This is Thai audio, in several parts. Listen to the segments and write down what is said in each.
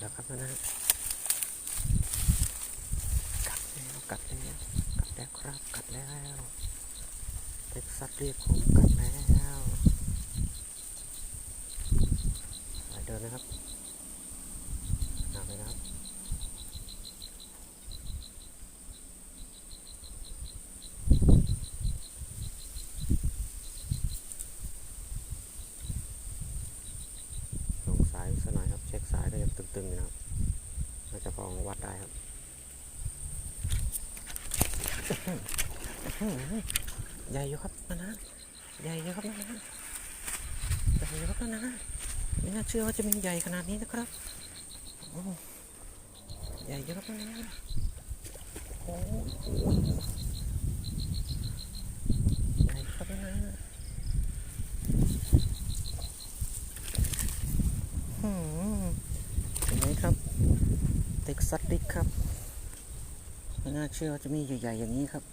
แล้วครับนะกัดแล้วกัดแล้วกัดแล้วครับกัดแล้วเท็กซัสเรียกผมกัดแล้วไปเดินนะครับหนักเลยนะครับ ลงสายสักหน่อยครับ เช็คสายก็ยังตึงนะครับน่าจะพอวัดได้ครับใหญ่อยู่ครับนะนะใหญ่อยู่ครับนะนะใหญ่อยู่ครับนะนะไม่น่าเชื่อว่าจะมีใหญ่ขนาดนี้นะครับใหญ่อยู่ครับนะนะโอ้โหใเห็นไหมครับเท็กซัสดิกครับไม่น่าเชื่อว่าจะมีใหญ่ๆอย่างนี้ครับ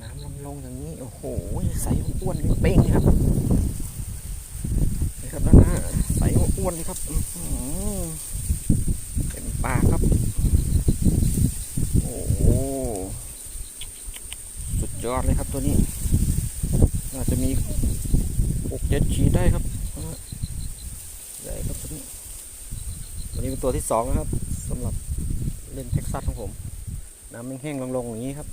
น้ำลำลงอย่างนี้โอ้โหใสอ้วนเป้งครับนี่ครับด้านหน้าใสอ้วนเลยครับอื้อหือเป็นปลาครับ โอ้สุดยอดเลยครับตัวนี้ มีหกเจ็ดขีดได้ครับนะฮะได้ครับตัวนี้ตัวนี้เป็นตัวที่สองนะครับสำหรับเล่นเท็กซัสของผม น้ำแห้งๆลงๆอย่างนี้ครับ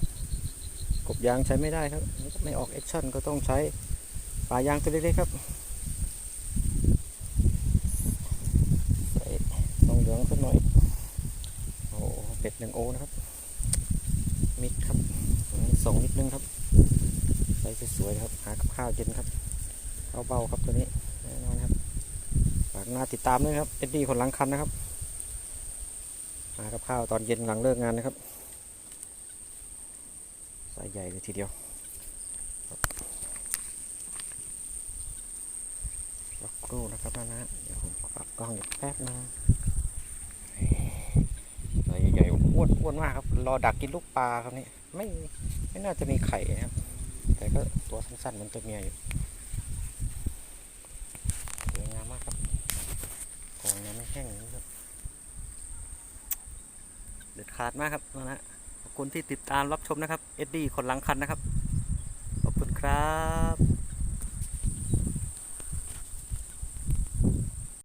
กบยางใช้ไม่ได้ครับ ไม่ออกแอคชั่นก็ต้องใช้ปลายางตัวเล็กๆครับใส่ทองเหลืองสักหน่อยโอ้เป็ดหนึ่งโอนะครับมิดครับส่งนิดนึงครับ ส่สวยๆครับ หากับข้าวเย็นครับข้าวเบาครับตัวนี้แน่นอนครับฝากหน้าติดตามด้วยครับเอ็ดดี้คนหลังคันนะครับ หากับข้าวตอนเย็นหลังเลิกงานนะครับใส่ใหญ่เลยทีเดียวครับรอครู่นะครับนะนะ เดี๋ยวผมปรับกล้องอีกแป๊บนึงใส่ใหญ่ๆอ้วนอ้วนมากครับ รอดักกินลูกปลาครับนี่ไม่ไม่น่าจะมีไข่นะครับ แต่ก็ตัวสั้นๆเหมือนตัวเมียอยู่สวยงามมากครับกองน้ำไม่แห้งนี้ครับเด็ดขาดมากครับนะฮะขอบคุณที่ติดตามรับชมนะครับ เอ็ดดี้คนหลังคันนะครับ ขอบคุณครับ